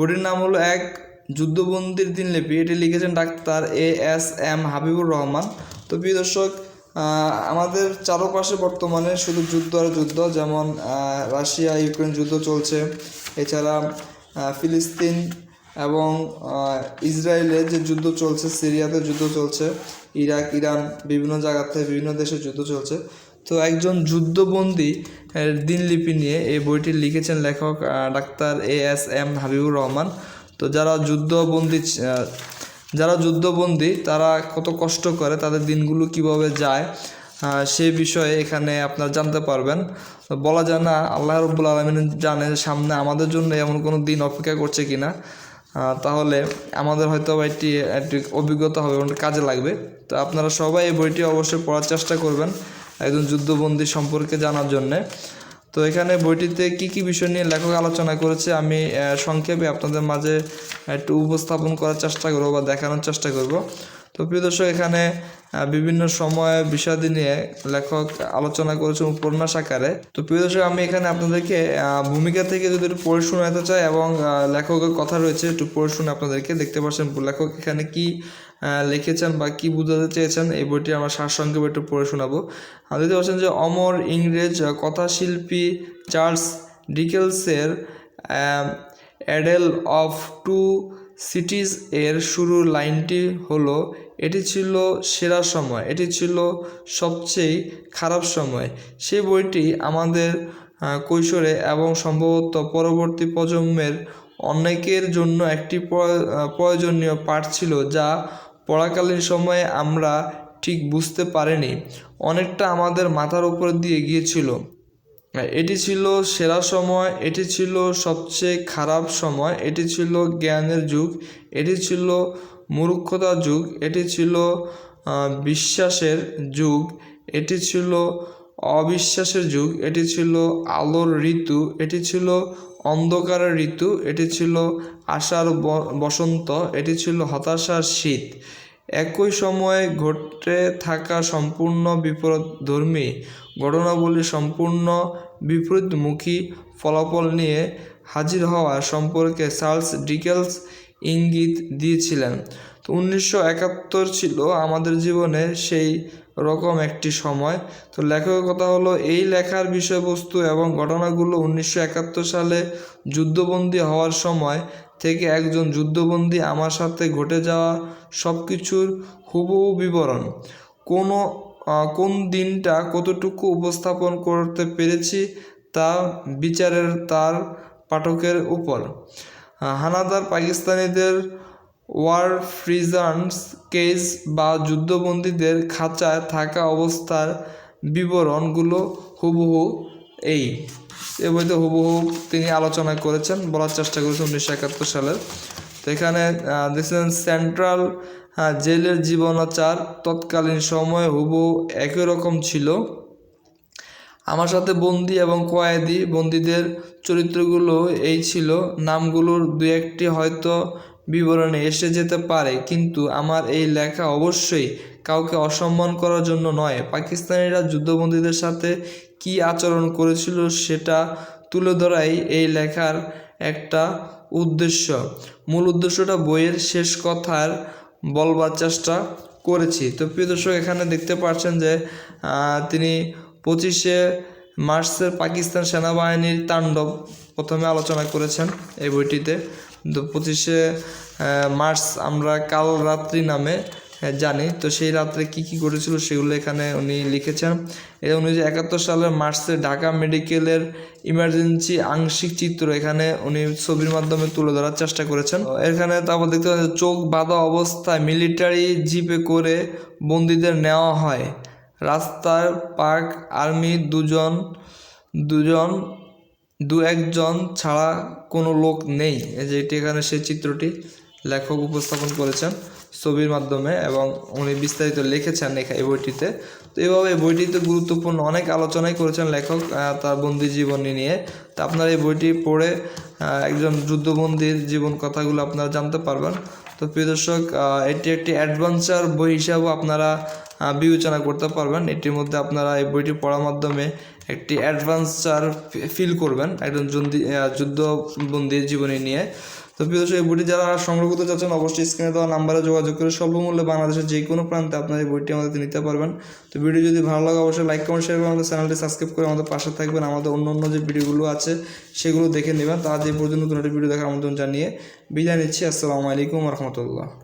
বইটির নাম হলো এক যুদ্ধবন্দির দিনলিপি এটি লিখেছেন doctor A S M Habibur Rahman. তো প্রিয় দর্শক আমাদের চারপাশে বর্তমানে শুধু যুদ্ধ আর যুদ্ধ, যেমন রাশিয়া, ইউক্রেন যুদ্ধ চলছে। এছাড়া ফিলিস্তিন এবং ইসরায়েলে যে যুদ্ধ চলছে, সিরিয়াতে যুদ্ধ চলছে, ইরাক, ইরান বিভিন্ন জায়গাতে বিভিন্ন দেশে যুদ্ধ চলছে। তো একজন যুদ্ধবন্দী দিনলিপি নিয়ে এই বইটি লিখেছেন লেখক doctor A S M Habibur Rahman. তো যারা যুদ্ধবন্দী যারা যুদ্ধবন্দী তারা কত কষ্ট করে তাদের দিনগুলো কীভাবে যায় সে বিষয়ে এখানে আপনারা জানতে পারবেন। বলা যায় না আল্লাহ রব্বুল আলমিন জানে সামনে আমাদের জন্য এমন কোনো দিন অপেক্ষা করছে কিনা। আহ, তাহলে আমাদের হয়তো একটি একটি অভিজ্ঞতা হবে কাজে লাগবে। তো আপনারা সবাই এই বইটি অবশ্যই পড়ার চেষ্টা করবেন। একজন যুদ্ধবন্দী সম্পর্কে জানার জন্যে। তো এখানে বইটিতে কি কি বিষয় নিয়ে লেখক আলোচনা করেছে আমি সংক্ষেপে আপনাদের মাঝে একটু উপস্থাপন করার চেষ্টা করব বা দেখানোর চেষ্টা করব। তো প্রিয় দর্শক, এখানে বিভিন্ন সময় বিষয়াদি নিয়ে লেখক আলোচনা করেছেন উপন্যাস আকারে। তো প্রিয় দর্শক, আমি এখানে আপনাদেরকে ভূমিকা থেকে যদি একটু পড়ে শোনাতে চাই এবং লেখকের কথা রয়েছে, একটু পড়ে শুনে আপনাদেরকে দেখতে পাচ্ছেন লেখক এখানে কি লিখেছেন বা কি বুঝাতে চেয়েছেন, এই বইটি আমরা সারসংক্ষেপে একটু পড়ে শোনাবো। দেখতে পাচ্ছেন যে অমর ইংরেজ কথাশিল্পী Charles ডিকেলসের a tale of two cities এর শুরুর লাইনটি হলো, এটি ছিল সেরা সময়, এটি ছিল সবচেয়ে খারাপ সময়। সেই বইটি আমাদের কৈশোরে এবং সম্ভবত পরবর্তী প্রজন্মের অনেকের জন্য একটি প্রয়োজনীয় পাঠ ছিল যা পড়াকালীন সময়ে আমরা ঠিক বুঝতে পারিনি। অনেকটা আমাদের মাথার উপর দিয়ে গিয়েছিল। এটি ছিল সেরা সময়, এটি ছিল সবচেয়ে খারাপ সময়, এটি ছিল জ্ঞানের যুগ, এটি ছিল মূর্খতার যুগ, এটি ছিল বিশ্বাসের যুগ, এটি ছিল অবিশ্বাসের যুগ, এটি ছিল আলোর ঋতু, এটি ছিল অন্ধকারের ঋতু, এটি ছিল ব- বসন্ত, এটি ছিল হতাশার শীত। একই সময়ে ঘটে থাকা সম্পূর্ণ বিপরীতধর্মী ঘটনাবলী সম্পূর্ণ বিপরীতমুখী ফলাফল নিয়ে হাজির হওয়া সম্পর্কে চার্লস ডিকেলস ইঙ্গিত দিয়েছিলেন। তো উনিশশো একাত্তর ছিল আমাদের জীবনে সেই রকম একটি সময়। তো লেখকের কথা হলো, এই লেখার বিষয়বস্তু এবং ঘটনাগুলো উনিশশো একাত্তর সালে যুদ্ধবন্দী হওয়ার সময় থেকে একজন যুদ্ধবন্দী আমার সাথে ঘটে যাওয়া সব কিছুর হুবহু বিবরণ। কোনো কোন দিনটা কতটুকু উপস্থাপন করতে পেরেছি তা বিচারের তার পাঠকের উপর। হানাদার পাকিস্তানিদের ওয়ার ফ্রিজার্স কেস বা যুদ্ধবন্দীদের খাঁচায় থাকা অবস্থার বিবরণগুলো হুবহু এই। এ বইতে হুবহু তিনি আলোচনা করেছেন, বলার চেষ্টা করেছেন উনিশশো একাত্তর সালের। তো এখানে দেখছেন সেন্ট্রাল জেলের জীবনাচার তৎকালীন সময়ে হুবহু একই রকম ছিল। আমার সাথে বন্দি এবং কয়েদি বন্দীদের চরিত্রগুলো এই ছিল। নামগুলোর দু একটি হয়তো বিবরণে এসে যেতে পারে, কিন্তু আমার এই লেখা অবশ্যই কাউকে অসম্মান করার জন্য নয়। পাকিস্তানিরা যুদ্ধবন্দীদের সাথে কি আচরণ করেছিল সেটা তুলে ধরাই এই লেখার একটা উদ্দেশ্য। মূল উদ্দেশ্যটা বইয়ের শেষ কথার বলবার চেষ্টা করেছি। তো প্রিয় দর্শক, এখানে দেখতে পাচ্ছেন যে তিনি পঁচিশে মার্চের পাকিস্তান সেনাবাহিনীর তাণ্ডব প্রথমে আলোচনা করেছেন এই বইটিতে। পঁচিশে মার্চ আমরা কাল রাত্রি নামে জানি। তো সেই রাত্রে কি কি ঘটেছিল সেগুলো এখানে উনি লিখেছেন। এটা উনিশশো একাত্তর সালের মার্চে ঢাকা মেডিকেলের ইমার্জেন্সি আংশিক চিত্র এখানে উনি ছবির মাধ্যমে তুলে ধরার চেষ্টা করেছেন। এখানে তারপর দেখতে পাচ্ছেন, চোখ বাঁধা অবস্থায় মিলিটারি জিপে করে বন্দীদের নেওয়া হয়। রাস্তার পাক আর্মি দুজন দুজন, দু একজন ছাড়া কোনো লোক নেই। এই যে এটি এখানে সেই চিত্রটি লেখক উপস্থাপন করেছেন ছবির মাধ্যমে এবং উনি বিস্তারিত লিখেছেন এই বইটিতে। তো এইভাবে এই বইটিতে গুরুত্বপূর্ণ অনেক আলোচনাই করেছেন লেখক তার বন্দি জীবনী নিয়ে। তো আপনারা এই বইটি পড়ে একজন যুদ্ধবন্দির জীবন কথাগুলো আপনারা জানতে পারবেন। তো প্রিয় দর্শক এটি একটি অ্যাডভেঞ্চার বই হিসাবেও আপনারা বিবেচনা করতে পারবেন। এটির মধ্যে আপনারা এই বইটি পড়ার মাধ্যমে একটি অ্যাডভেঞ্চার ফিল করবেন একজন যুদ্ধি- যুদ্ধবন্দির জীবনী নিয়ে। তো প্রিয় এই বইটি যারা সংগ্রহ করতে চাচ্ছেন, অবশ্যই স্ক্রিনে দেওয়া নাম্বারে যোগাযোগ করে স্বল্প মূল্যে বাংলাদেশের যে কোনো প্রান্তে আপনার এই বইটি আমাদের নিতে পারবেন। তো ভিডিও যদি ভালো লাগে, অবশ্যই লাইক, কমেন্ট শেয়ার করে আমাদের চ্যানেলটি সাবস্ক্রাইব করে আমাদের পাশে থাকবেন। আমাদের অন্য অন্য যে ভিডিওগুলো আছে, সেগুলো দেখে নেবেন। তার যে পর্যন্ত নতুন একটি ভিডিও দেখার আমন্ত্রণ জানিয়ে বিদায় নিচ্ছি। আসসালামু আলাইকুম রহমতুল্লাহ।